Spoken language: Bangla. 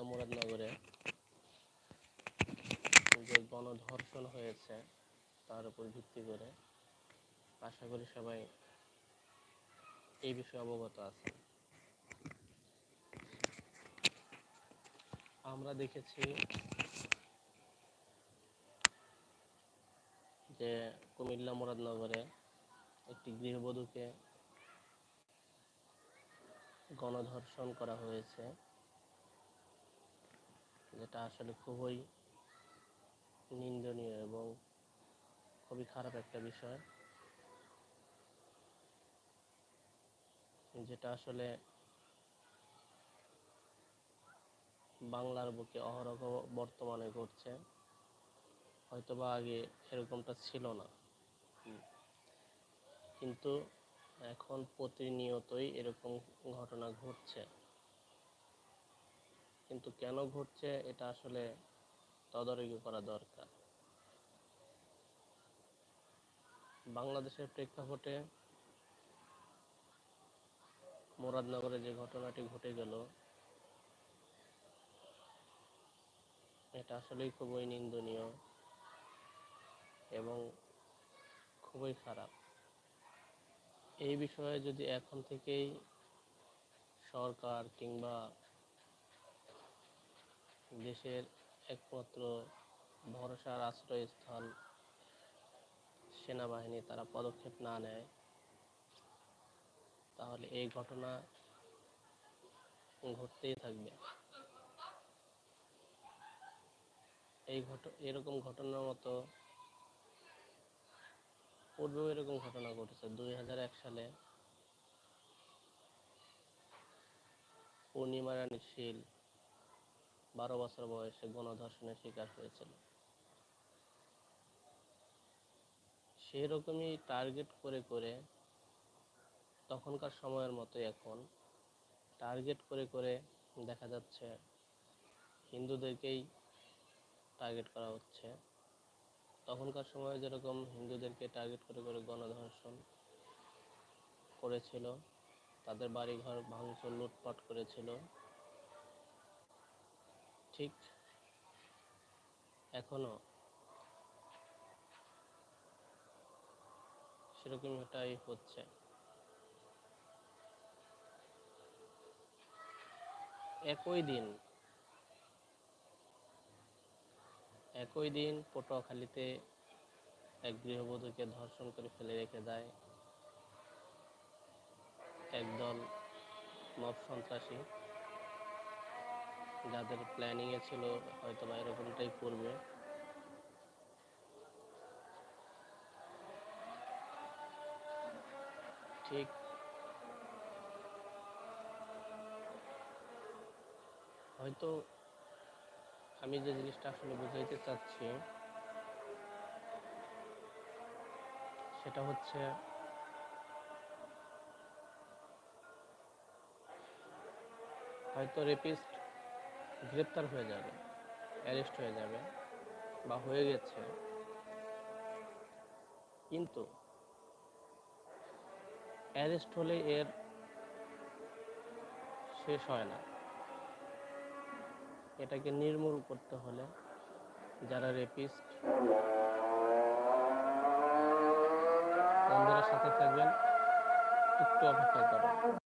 কুমিল্লা মুরাদনগরে যে গণধর্ষণ হয়েছে, তার উপর ভিত্তি করে আশা করি সবাই এই বিষয়ে অবগত আছেন আমরা দেখেছি যে কুমিল্লা মুরাদনগরে একটি গৃহবধূকে গণধর্ষণ করা হয়েছে। যেটা আসলে খুবই নিন্দনীয় এবং খুবই খারাপ একটা বিষয়। যেটা আসলে বাংলার বুকে অহরহ বর্তমানে ঘটছে। হয়তোবা আগে এরকমটা ছিল না। কিন্তু এখন প্রতিনিয়তই এরকম ঘটনা ঘটছে। কিন্তু কেন ঘটছে এটা আসলে তদারকি করা দরকার। বাংলাদেশের প্রেক্ষাপটে মুরাদনগরে যে ঘটনাটি ঘটে গেল, এটা আসলেই খুবই নিন্দনীয় এবং খুবই খারাপ। এই বিষয়ে যদি এখন থেকেই সরকার কিংবা দেশের একমাত্র ভরসার আশ্রয়স্থল সেনাবাহিনী তারা পদক্ষেপ না নেয়, তাহলে এই ঘটনা ঘটতেই থাকবে। এই ঘট, এরকম ঘটনার মতো পূর্বেও এরকম ঘটনা ঘটেছে। দুই হাজার এক সালে পূর্ণিমা রানী শীল বারো বছর বয়সে গণধর্ষণের শিকার হয়েছিল। সেরকমই টার্গেট করে করে তখনকার সময়ের মতো এখন টার্গেট করে করে দেখা যাচ্ছে হিন্দুদেরকেই টার্গেট করা হচ্ছে। তখনকার সময়ে যেরকম হিন্দুদেরকে টার্গেট করে করে গণধর্ষণ করেছিল, তাদের বাড়িঘর ভাঙচুর, লুটপাট করেছিল ঠিক এখনও সেরকমটাই হচ্ছে। একই দিন একই দিন পটুয়াখালীতে এক গৃহবধূকে ধর্ষণ করে ফেলে রেখে দেয় একদল মব সন্ত্রাসী। যাদের প্ল্যানিংয়ে ছিল হয়তো বা এরকমটাই করবে। ঠিক। হয়তো আমি যে জিনিসটা আসলে বুঝাইতে চাচ্ছি, সেটা হচ্ছে হয়তো রেপিস্ট গ্রেপ্তার হয়ে যাবে অ্যারেস্ট হয়ে যাবে বা হয়ে গেছে। কিন্তু অ্যারেস্ট হলে এর শেষ হয় না। এটাকে নির্মূল করতে হলে যারা রেপিস্ট বন্ধুদের সাথে থাকবেন, একটু অপেক্ষা করেন